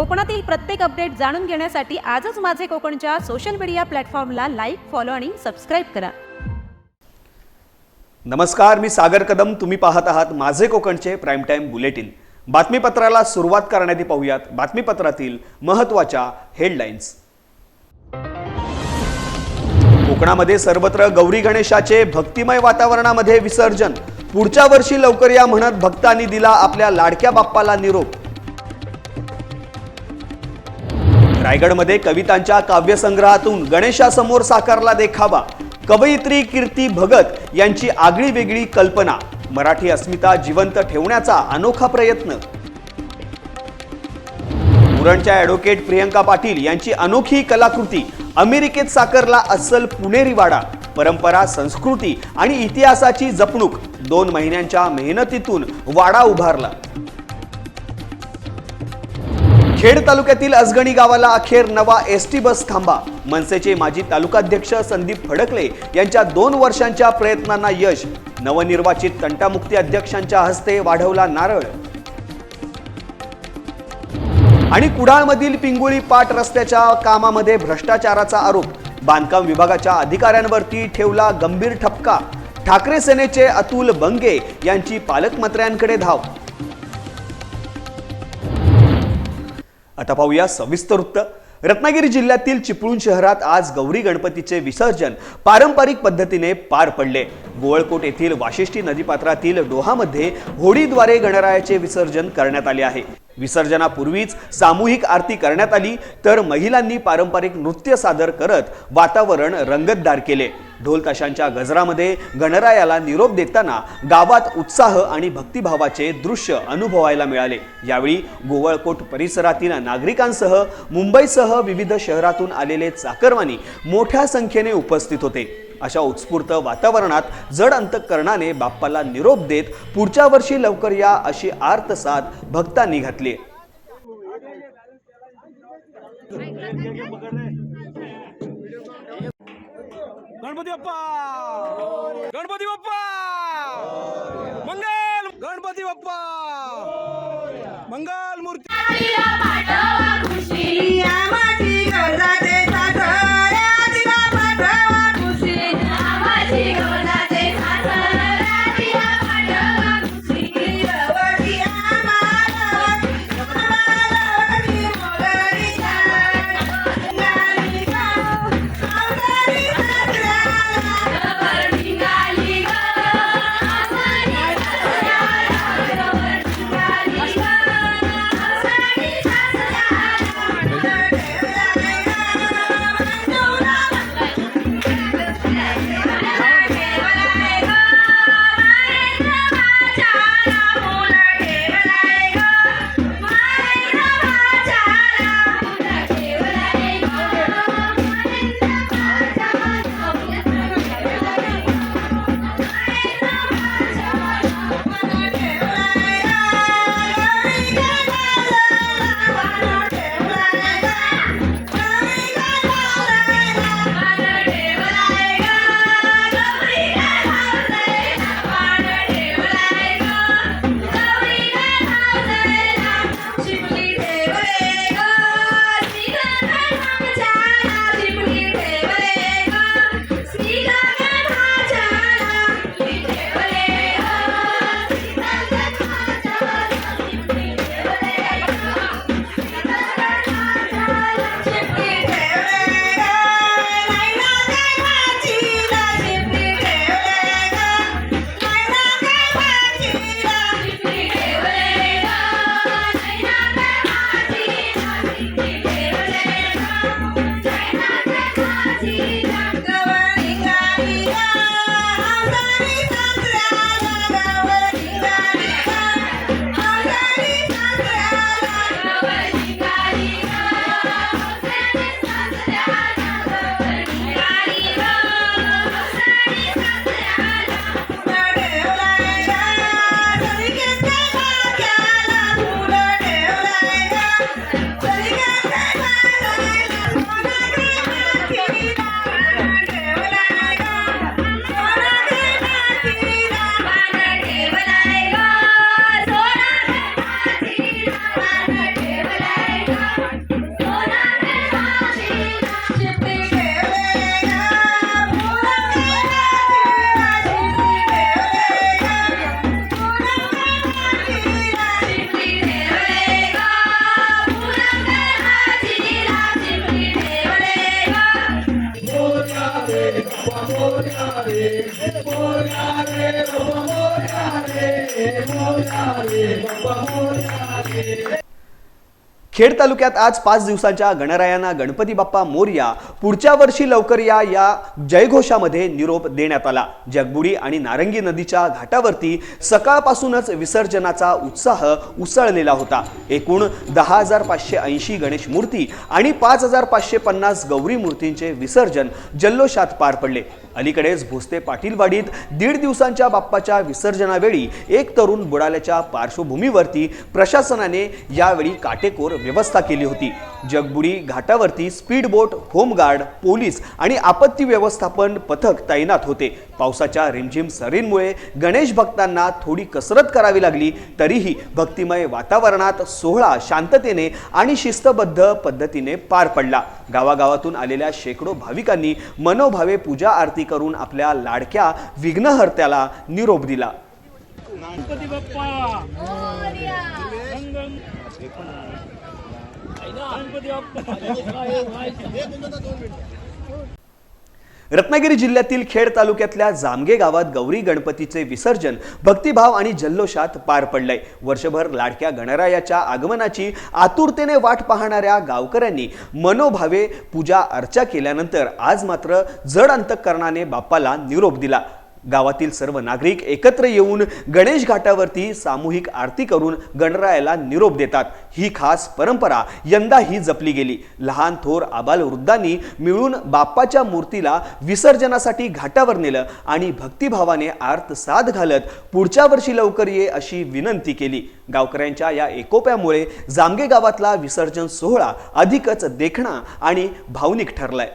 कोकणातील प्रत्येक अपडेट जाणून घेण्यासाठी आजच माझे कोकणच्या सोशल मीडिया प्लॅटफॉर्मला लाईक फॉलो आणि सबस्क्राईब करा. नमस्कार मी सागर कदम. तुम्ही पाहत आहात माझे कोकणचे प्राईम टाईम बुलेटिन बातमीपत्राला सुरुवात करण्याआधी पाहूयात. बातमीपत्रातील महत्त्वाच्या हेडलाईन्स कोकणामध्ये सर्वत्र गौरी गणेशाचे भक्तिमय वातावरणामध्ये विसर्जन. पुढच्या वर्षी लवकर या म्हणत भक्तांनी दिला आपल्या लाडक्या बाप्पाला निरोप. रायगडमध्ये कवितांच्या काव्यसंग्रहातून गणेशासमोर साकारला देखावा. कवयित्री कीर्ती भगत यांची आगळी वेगळी कल्पना. मराठी अस्मिता जिवंत ठेवण्याचा अनोखा प्रयत्न. उरणच्या ॲडव्होकेट प्रियंका पाटील यांची अनोखी कलाकृती. अमेरिकेत साकारला अस्सल पुणेरी वाडा परंपरा संस्कृती आणि इतिहासाची जपणूक दोन महिन्यांच्या मेहनतीतून वाडा उभारला. खेड तालुक्यातील अजगणी गावाला अखेर नवा एस टी बस थांबा. मनसेचे माजी तालुकाध्यक्ष संदीप फडकले यांच्या दोन वर्षांच्या प्रयत्नांना यश. नवनिर्वाचित तंटामुक्ती अध्यक्षांच्या हस्ते वाढवला नारळ. आणि कुडाळमधील पिंगुळी पाट रस्त्याच्या कामामध्ये भ्रष्टाचाराचा आरोप. बांधकाम विभागाच्या अधिकाऱ्यांवरती ठेवला गंभीर ठपका. ठाकरे सेनेचे अतुल बंगे यांची पालकमंत्र्यांकडे धाव. आता पाहूया सविस्तर वृत्त. रत्नागिरी जिल्ह्यातील चिपळूण शहरात आज गौरी गणपतीचे विसर्जन पारंपरिक पद्धतीने पार पडले. गोवळकोट येथील वाशिष्ठी नदीपात्रातील डोहामध्ये होडीद्वारे गणरायाचे विसर्जन करण्यात आले आहे. विसर्जनापूर्वीच सामूहिक आरती करण्यात आली तर महिलांनी पारंपरिक नृत्य सादर करत वातावरण रंगतदार केले. ढोल ताशांच्या गजरामध्ये गणरायाला निरोप देताना गावात उत्साह आणि भक्तिभावाचे दृश्य अनुभवायला मिळाले. यावेळी गोवळकोट परिसरातील नागरिकांसह मुंबईसह विविध शहरातून आलेले चाकरमानी मोठ्या संख्येने उपस्थित होते. अशा उत्स्फूर्त वातावरणात जड अंतकरणाने बाप्पाला निरोप देत पुढच्या वर्षी लवकर या अशी आर्तसाद भक्तांनी घातली. गणपती बाप्पा! गणपती बाप्पा! मंगल! गणपती बाप्पा! मंगल मूर्ती! મોરા રે બાબા મોરા રે મોરા રે બાબા મોરા રે खेड तालुक्यात आज पाच दिवसांच्या गणरायांना गणपती बाप्पा मोर्या पुढच्या वर्षी लवकर या या जयघोषामध्ये निरोप देण्यात आला. जगबुडी आणि नारंगी नदीच्या घाटावरती सकाळपासूनच विसर्जनाचा उत्साह उसळलेला होता. एकूण दहा हजार पाचशे ऐंशी गणेश मूर्ती आणि पाच हजार पाचशे पन्नास गौरी मूर्तींचे विसर्जन जल्लोषात पार पडले. अलीकडेच भोसते पाटीलवाडीत दीड दिवसांच्या बाप्पाच्या विसर्जनावेळी एक तरुण बुडाल्याच्या पार्श्वभूमीवरती प्रशासनाने यावेळी काटेकोर व्यवस्था केली होती. Jagbudi घाटावरती speed boat home guard police आणि आपत्ती व्यवस्थापन पथक तैनात होते. पावसाच्या रिमझिम सरींमुळे गणेश भक्तांना थोडी कसरत करावी लागली. तरीही भक्तिमय वातावरणात सोहळा शांततेने आणि शिस्तबद्ध पद्धतीने पार पडला. गावागावातून आलेल्या शेकडो भाविकांनी मनोभावे पूजा आरती करून आपल्या लाडक्या विघ्नहर्त्याला निरोप दिला. गणपती बाप्पा! रत्नागिरी जिल्ह्यातील खेड तालुक्यातल्या जामगे गावात गौरी गणपतीचे विसर्जन भक्तिभाव आणि जल्लोषात पार पडलंय. वर्षभर लाडक्या गणरायाच्या आगमनाची आतुरतेने वाट पाहणाऱ्या गावकऱ्यांनी मनोभावे पूजा अर्चा केल्यानंतर आज मात्र जड अंतकरणाने बाप्पाला निरोप दिला. गावातील सर्व नागरिक एकत्र येऊन गणेश घाटावरती सामूहिक आरती करून गणरायाला निरोप देतात. ही खास परंपरा यंदा ही जपली गेली. लहान थोर आबाल वृद्धांनी मिळून बाप्पाच्या मूर्तीला विसर्जनासाठी घाटावर नेलं आणि भक्तिभावाने आर्त साथ घालत पुढच्या वर्षी लवकर ये अशी विनंती केली. गावकऱ्यांच्या या एकोप्यामुळे जामगे गावातला विसर्जन सोहळा अधिकच देखणा आणि भावनिक ठरलाय.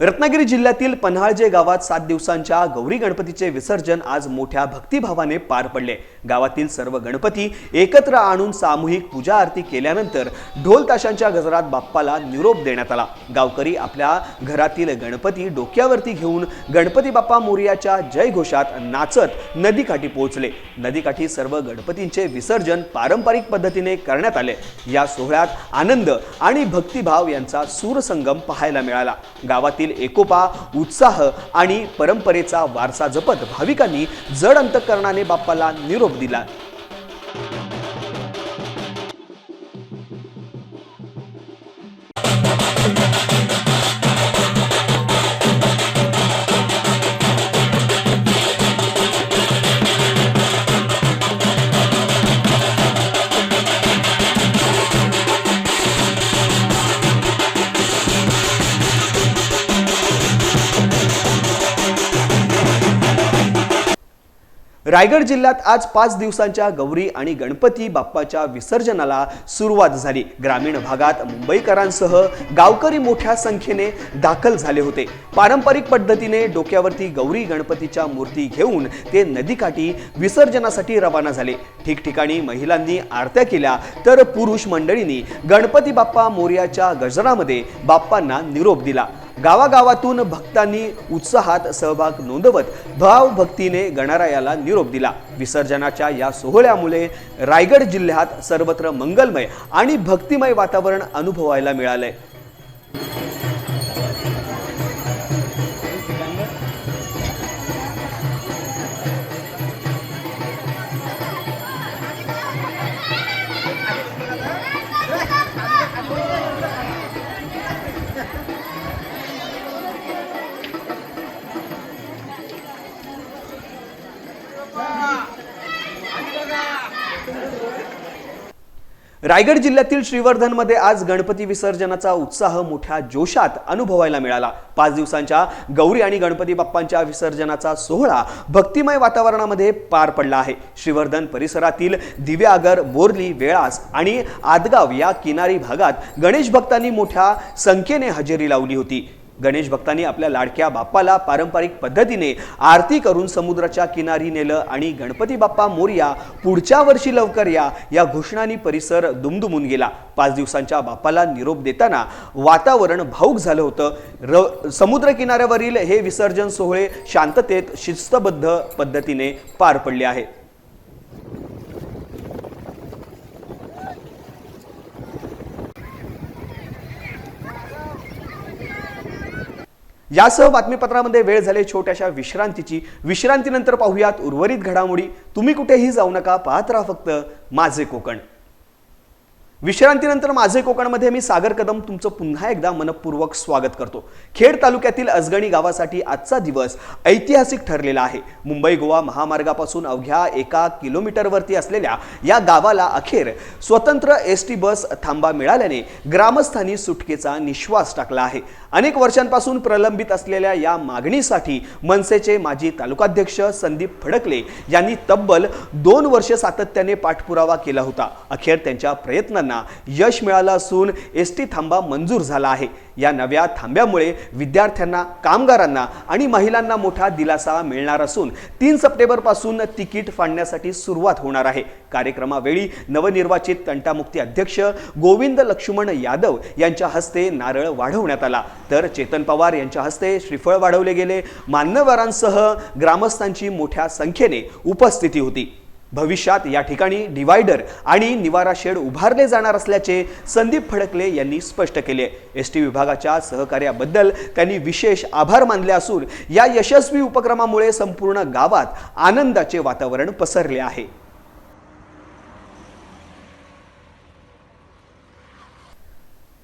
रत्नागिरी जिल्ह्यातील पन्हाळजे गावात सात दिवसांच्या गौरी गणपतीचे विसर्जन आज मोठ्या भक्तिभावाने पार पडले. गावातील सर्व गणपती एकत्र आणून सामूहिक पूजा आरती केल्यानंतर ढोल ताशांच्या गजरात बाप्पाला निरोप देण्यात आला. गावकरी आपल्या घरातील गणपती डोक्यावरती घेऊन गणपती बाप्पा मोरियाच्या जयघोषात नाचत नदीकाठी पोहोचले. नदीकाठी सर्व गणपतींचे विसर्जन पारंपरिक पद्धतीने करण्यात आले. या सोहळ्यात आनंद आणि भक्तिभाव यांचा सूरसंगम पाहायला मिळाला. गावातील एकोपा उत्साह आणि परंपरेचा वारसा जपत भाविकांनी जड अंतकरणाने बाप्पाला निरोप दिला. रायगड जिल्ह्यात आज पाच दिवसांच्या गौरी आणि गणपती बाप्पाच्या विसर्जनाला सुरुवात झाली. ग्रामीण भागात मुंबईकरांसह गावकरी मोठ्या संख्येने दाखल झाले होते. पारंपरिक पद्धतीने डोक्यावरती गौरी गणपतीच्या मूर्ती घेऊन ते नदीकाठी विसर्जनासाठी रवाना झाले. ठिकठिकाणी महिलांनी आरत्या केल्या तर पुरुष मंडळींनी गणपती बाप्पा मोर्याच्या गजरामध्ये बाप्पांना निरोप दिला. गावागावातून भक्तांनी उत्साहात सहभाग नोंदवत भावभक्तीने गणरायाला निरोप दिला. विसर्जनाच्या या सोहळ्यामुळे रायगड जिल्ह्यात सर्वत्र मंगलमय आणि भक्तिमय वातावरण अनुभवायला मिळालंय. रायगड जिल्ह्यातील श्रीवर्धनमध्ये आज गणपती विसर्जनाचा उत्साह मोठ्या जोशात अनुभवायला मिळाला. पाच दिवसांच्या गौरी आणि गणपती बाप्पांच्या विसर्जनाचा सोहळा भक्तिमय वातावरणामध्ये पार पडला आहे. श्रीवर्धन परिसरातील दिव्यागर बोरली वेळास आणि आदगाव या किनारी भागात गणेश भक्तांनी मोठ्या संख्येने हजेरी लावली होती. गणेश भक्तांनी आपल्या लाडक्या बाप्पाला पारंपरिक पद्धतीने आरती करून समुद्राच्या किनारी नेलं आणि गणपती बाप्पा मोर्या पुढच्या वर्षी लवकर या या घोषणांनी परिसर दुमदुमून गेला. पाच दिवसांच्या बाप्पाला निरोप देताना वातावरण भाऊक झालं होतं. र समुद्र किनाऱ्यावरील हे विसर्जन सोहळे शांततेत शिस्तबद्ध पद्धतीने पार पडले आहेत यासह बातमीपत्रामध्ये वेळ झाले छोट्याशा विश्रांतीची. विश्रांतीनंतर पाहूयात उर्वरित घडामोडी. तुम्ही कुठेही जाऊ नका पाहत राहा फक्त माझे कोकण. विश्रांतीनंतर माझे कोकणमध्ये मी सागर कदम तुमचं पुन्हा एकदा मनपूर्वक स्वागत करतो. खेड तालुक्यातील अजगणी गावासाठी आजचा दिवस ऐतिहासिक ठरलेला आहे. मुंबई गोवा महामार्गापासून अवघ्या एका किलोमीटरवरती असलेल्या या गावाला अखेर स्वतंत्र एस टी बस थांबा मिळाल्याने ग्रामस्थांनी सुटकेचा निश्वास टाकला आहे. अनेक वर्षांपासून प्रलंबित असलेल्या या मागणीसाठी मनसेचे माजी तालुकाध्यक्ष संदीप फडकले यांनी तब्बल दोन वर्ष सातत्याने पाठपुरावा केला होता. अखेर त्यांच्या प्रयत्नांना यश मिळालं असून एस टी थांबा मंजूर झाला आहे. या नव्या थांब्यामुळे विद्यार्थ्यांना कामगारांना आणि महिलांना मोठा दिलासा मिळणार असून तीन सप्टेंबरपासून तिकीट फाडण्यासाठी सुरुवात होणार आहे. कार्यक्रमावेळी नवनिर्वाचित तंटामुक्ती अध्यक्ष गोविंद लक्ष्मण यादव यांच्या हस्ते नारळ वाढवण्यात आला. तर चेतन पवार यांच्या हस्ते श्रीफळ वाढवले गेले. मान्यवरांसह ग्रामस्थांची मोठ्या संख्येने उपस्थिती होती. भविष्यात या ठिकाणी डिवायडर आणि निवारा शेड उभारले जाणार असल्याचे संदीप फडकले यांनी स्पष्ट केले. एस टी विभागाच्या सहकार्याबद्दल त्यांनी विशेष आभार मानले असून या यशस्वी उपक्रमामुळे संपूर्ण गावात आनंदाचे वातावरण पसरले आहे.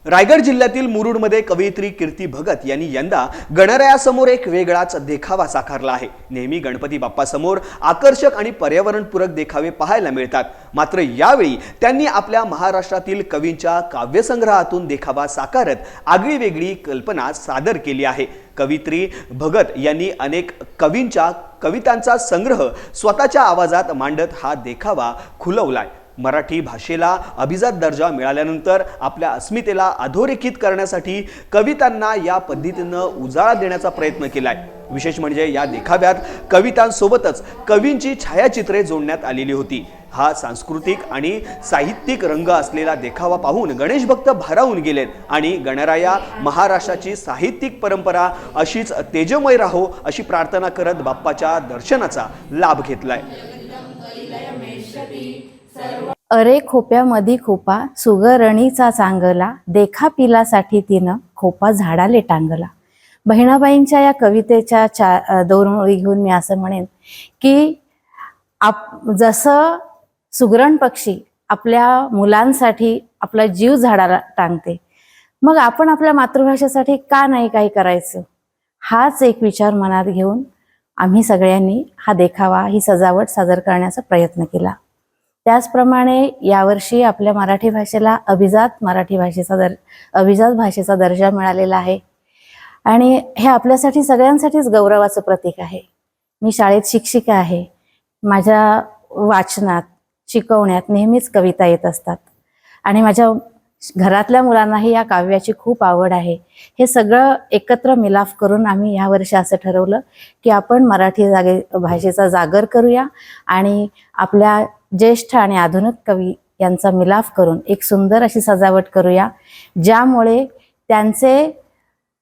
रायगड जिल्ह्यातील मुरुडमध्ये कवयित्री कीर्ती भगत यांनी यंदा गणरायासमोर एक वेगळाच देखावा साकारला आहे. नेहमी गणपती बाप्पासमोर आकर्षक आणि पर्यावरणपूरक देखावे पाहायला मिळतात. मात्र यावेळी त्यांनी आपल्या महाराष्ट्रातील कवींच्या काव्यसंग्रहातून देखावा साकारत आगळी वेगळी कल्पना सादर केली आहे. कवित्री भगत यांनी अनेक कवींच्या कवितांचा संग्रह स्वतःच्या आवाजात मांडत हा देखावा खुलवलाय. मराठी भाषेला अभिजात दर्जा मिळाल्यानंतर आपल्या अस्मितेला अधोरेखित करण्यासाठी कवितांना या पद्धतीनं उजाळा देण्याचा प्रयत्न केलाय. विशेष म्हणजे या देखाव्यात कवितांसोबतच कवींची छायाचित्रे जोडण्यात आलेली होती. हा सांस्कृतिक आणि साहित्यिक रंग असलेला देखावा पाहून गणेश भक्त भारावून गेलेत आणि गणराया महाराष्ट्राची साहित्यिक परंपरा अशीच तेजमय राहो अशी प्रार्थना करत बाप्पाच्या दर्शनाचा लाभ घेतलाय. अरे खोप्यामधी खोपा सुगरणीचा चांगला देखा पिलासाठी तिनं खोपा झाडाले टांगला. बहिणाबाईंच्या या कवितेच्या चा अ, दोन घेऊन मी असं म्हणेन की आप जसं सुगरण पक्षी आपल्या मुलांसाठी आपला जीव झाडाला टांगते मग आपण आपल्या मातृभाषेसाठी का नाही काही करायचं? हाच एक विचार मनात घेऊन आम्ही सगळ्यांनी हा देखावा ही सजावट सादर करण्याचा प्रयत्न केला. त्याचप्रमाणे यावर्षी आपल्या मराठी भाषेला अभिजात मराठी भाषेचा दर अभिजात भाषेचा दर्जा मिळालेला आहे. आणि हे आपल्यासाठी सगळ्यांसाठीच गौरवाचं प्रतीक आहे. मी शाळेत शिक्षिका आहे. माझ्या वाचनात शिकवण्यात नेहमीच कविता येत असतात. आणि माझ्या घरातल्या मुलांनाही या काव्याची खूप आवड आहे. हे सगळं एकत्र मिलाफ करून आम्ही या वर्षी असं ठरवलं की आपण मराठी जागे भाषेचा जागर करूया आणि आपल्या ज्येष्ठ आणि आधुनिक कवी यांचा मिलाफ करून एक सुंदर अशी सजावट करूया ज्यामुळे त्यांचे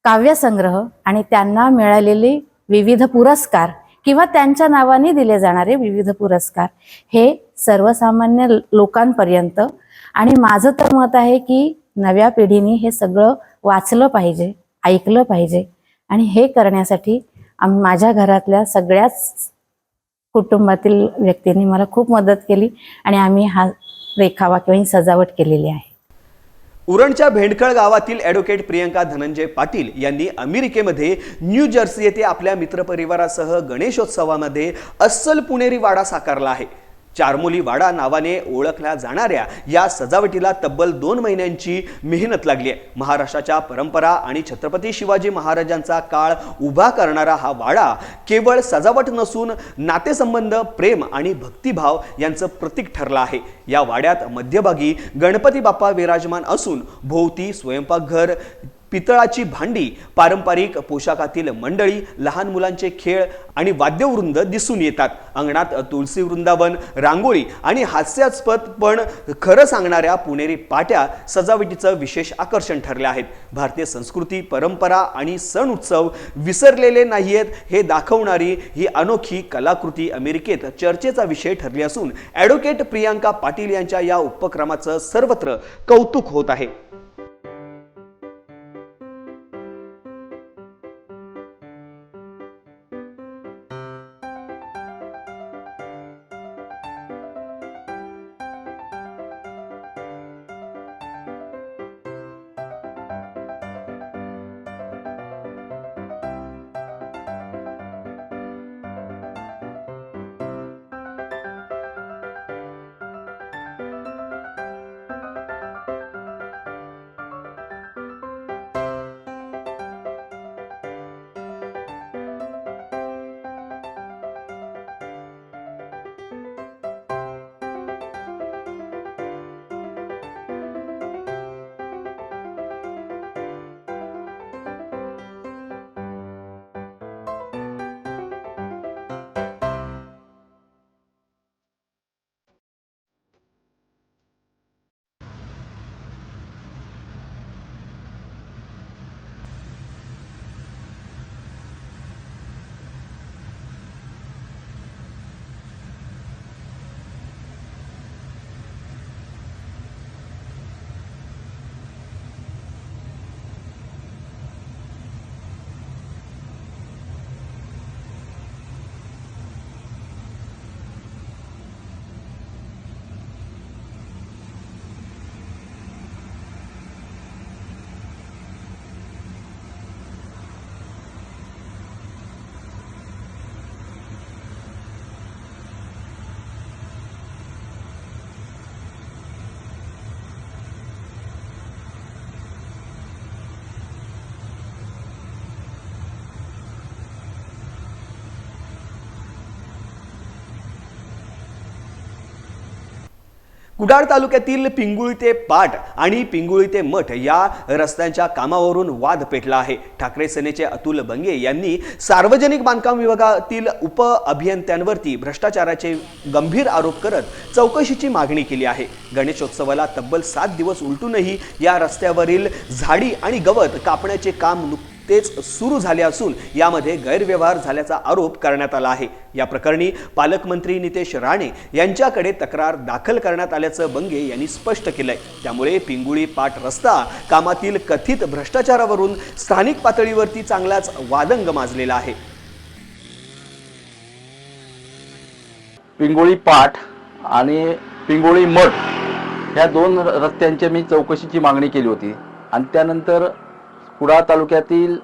काव्यसंग्रह आणि त्यांना मिळालेले विविध पुरस्कार किंवा त्यांच्या नावाने दिले जाणारे विविध पुरस्कार हे सर्वसामान्य लोकांपर्यंत. आणि माझं तर मत आहे की नव्या पिढीने हे सगळं वाचलं पाहिजे ऐकलं पाहिजे. आणि हे करण्यासाठी माझ्या घरातल्या सगळ्याच कुटुंबातील व्यक्तींनी मला खूप मदत केली आणि आम्ही हा रेखावा किंवा ही सजावट केलेली आहे. उरणच्या भेंडखळ गावातील ॲडव्होकेट प्रियंका धनंजय पाटील यांनी अमेरिकेमध्ये न्यू जर्सी येथे आपल्या मित्रपरिवारासह गणेशोत्सवामध्ये अस्सल पुणेरी वाडा साकारला आहे. चारमोली वाडा नावाने ओळखल्या जाणाऱ्या या सजावटीला तब्बल दोन महिन्यांची मेहनत लागली आहे. महाराष्ट्राच्या परंपरा आणि छत्रपती शिवाजी महाराजांचा काळ उभा करणारा हा वाडा केवळ सजावट नसून नातेसंबंध प्रेम आणि भक्तिभाव यांचं प्रतीक ठरलं आहे. या वाड्यात मध्यभागी गणपती बाप्पा विराजमान असून भोवती स्वयंपाकघर पितळाची भांडी पारंपरिक पोशाखातील मंडळी लहान मुलांचे खेळ आणि वाद्यवृंद दिसून येतात. अंगणात तुलसी वृंदावन रांगोळी आणि हास्यास्पद पण खरं सांगणाऱ्या पुणेरी पाट्या सजावटीचं विशेष आकर्षण ठरले आहेत. भारतीय संस्कृती परंपरा आणि सण उत्सव विसरलेले नाहीयेत हे दाखवणारी ही अनोखी कलाकृती अमेरिकेत चर्चेचा विषय ठरली असून ॲडव्होकेट प्रियांका पाटील यांच्या या उपक्रमाचं सर्वत्र कौतुक होत आहे. कुडाळ तालुक्यातील पिंगुळी ते पाट आणि पिंगुळी ते मठ या रस्त्यांच्या कामावरून वाद पेटला आहे. ठाकरे सेनेचे अतुल बंगे यांनी सार्वजनिक बांधकाम विभागातील उप अभियंत्यांवरती भ्रष्टाचाराचे गंभीर आरोप करत चौकशीची मागणी केली आहे. गणेशोत्सवाला तब्बल सात दिवस उलटूनही या रस्त्यावरील झाडी आणि गवत कापण्याचे काम तेच सुरू झाले असून यामध्ये गैरव्यवहार झाल्याचा आरोप करण्यात आला आहे. या प्रकरणी पालकमंत्री नितेश राणे यांच्याकडे तक्रार दाखल करण्यात आल्याचं बंगे यांनी स्पष्ट केलंय. त्यामुळे पिंगुळी पाट रस्ता कामातील कथित भ्रष्टाचारावरून स्थानिक पातळीवरती चांगलाच वादंग माजलेला आहे. पिंगोळी पाठ आणि पिंगोळी मठ ह्या दोन र- मी चौकशीची मागणी केली होती. आणि त्यानंतर कुडाळ तालुक्यातील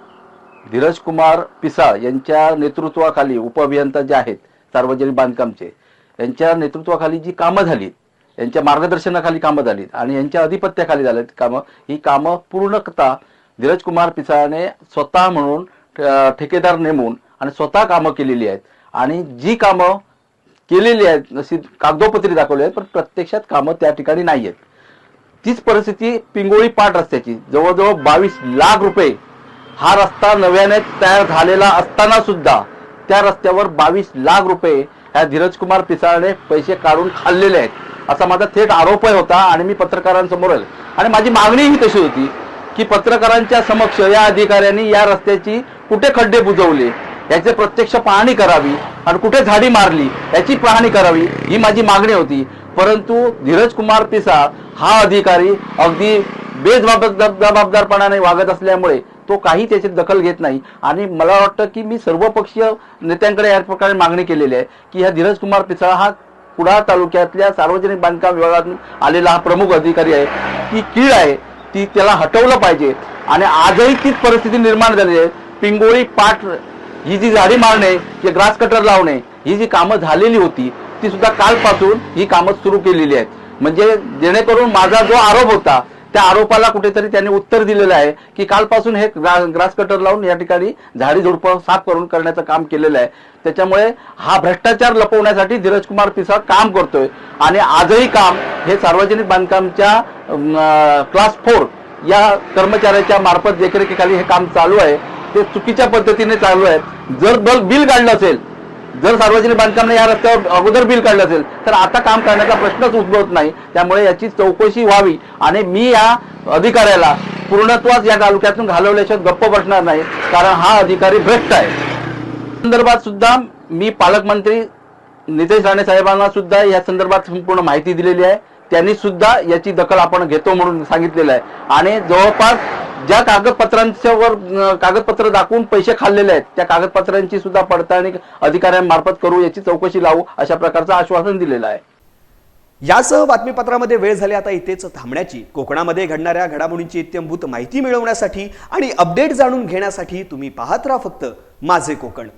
धीरज कुमार पिसाळ यांच्या नेतृत्वाखाली उपअभियंता जे आहेत सार्वजनिक बांधकामचे यांच्या नेतृत्वाखाली जी कामं झाली यांच्या मार्गदर्शनाखाली कामं झाली आणि यांच्या अधिपत्याखाली झालेत कामं ही कामं पूर्णता धीरजकुमार पिसाळने स्वतः म्हणून ठेकेदार नेमून आणि स्वतः कामं केलेली आहेत. आणि जी कामं केलेली आहेत जशी कागदोपत्री दाखवली आहेत पण प्रत्यक्षात कामं त्या ठिकाणी नाही आहेत तीच परिस्थिती पिंगोळी पाट रस्त्याची. जवळजवळ बावीस लाख रुपये हा रस्ता नव्याने तयार झालेला असताना सुद्धा त्या रस्त्यावर बावीस लाख रुपये ह्या धीरज कुमार पिसाळने पैसे काढून खाल्लेले आहेत. असा माझा थेट आरोपही होता आणि मी पत्रकारांसमोर आलो. आणि माझी मागणीही तशी होती की पत्रकारांच्या समक्ष या अधिकाऱ्यांनी या रस्त्याची कुठे खड्डे बुजवले याचे प्रत्यक्ष पाहणी करावी आणि कुठे झाडी मारली याची पाहणी करावी ही माझी मागणी होती. परंतु धीरज कुमार पिसाळ हा अधिकारी अगदी बेजबाबदार जबाबदारपणाने वागत असल्यामुळे तो काही त्याची दखल घेत नाही. आणि मला वाटतं की मी सर्वपक्षीय नेत्यांकडे या प्रकारे मागणी केलेली आहे की ह्या धीरज कुमार पिसाळ हा कुडाळ तालुक्यातल्या सार्वजनिक बांधकाम विभागातून आलेला हा प्रमुख अधिकारी आहे. ती कीड आहे ती त्याला हटवलं पाहिजे. आणि आजही तीच परिस्थिती निर्माण झाली आहे. पिंगोळी पाठ ही जी झाडी मारणे जे ग्रास कटर लावणे ही जी कामं झालेली होती ती सुद्धा कालपासून ही कामं सुरू केलेली आहेत. म्हणजे जेणेकरून माझा जो आरोप होता त्या आरोपाला कुठेतरी त्यांनी उत्तर दिलेलं आहे की कालपासून हे ग्रा- ग्रास कटर लावून या ठिकाणी झाडी झुडपं साफ करून करण्याचं काम केलेलं आहे. त्याच्यामुळे हा भ्रष्टाचार लपवण्यासाठी धीरज कुमार पिसाळ काम करतोय. आणि आजही काम हे सार्वजनिक बांधकामच्या क्लास फोर या कर्मचाऱ्याच्या मार्फत देखरेखीखाली हे काम चालू आहे. ते चुकीच्या पद्धतीने चालू आहे जर बल बिल काढलं असेल जर सार्वजनिक बांधकामने या रस्त्यावर अगोदर बिल काढलं असेल तर आता काम करण्याचा प्रश्नच उद्भवत नाही. त्यामुळे याची चौकशी व्हावी आणि मी या अधिकाऱ्याला पूर्णत्वाच या तालुक्यातून घालवल्याशिवाय गप्प बसणार नाही कारण हा अधिकारी भ्रष्ट आहे. संदर्भात सुद्धा मी पालकमंत्री नितेश राणे साहेबांना सुद्धा या संदर्भात संपूर्ण माहिती दिलेली आहे. त्यांनी सुद्धा याची दखल आपण घेतो म्हणून सांगितलेलं आहे. आणि जवळपास ज्या कागदपत्रांच्यावर कागदपत्र दाखवून पैसे खाल्लेले आहेत त्या कागदपत्रांची सुद्धा पडताळणी अधिकाऱ्यांमार्फत करू याची चौकशी लावू अशा प्रकारचं आश्वासन दिलेलं आहे. यासह बातमीपत्रामध्ये वेळ झाली आता इथेच थांबण्याची. कोकणामध्ये घडणाऱ्या घडामोडींची इत्यंभूत माहिती मिळवण्यासाठी आणि अपडेट जाणून घेण्यासाठी तुम्ही पाहत राहा फक्त माझे कोकण.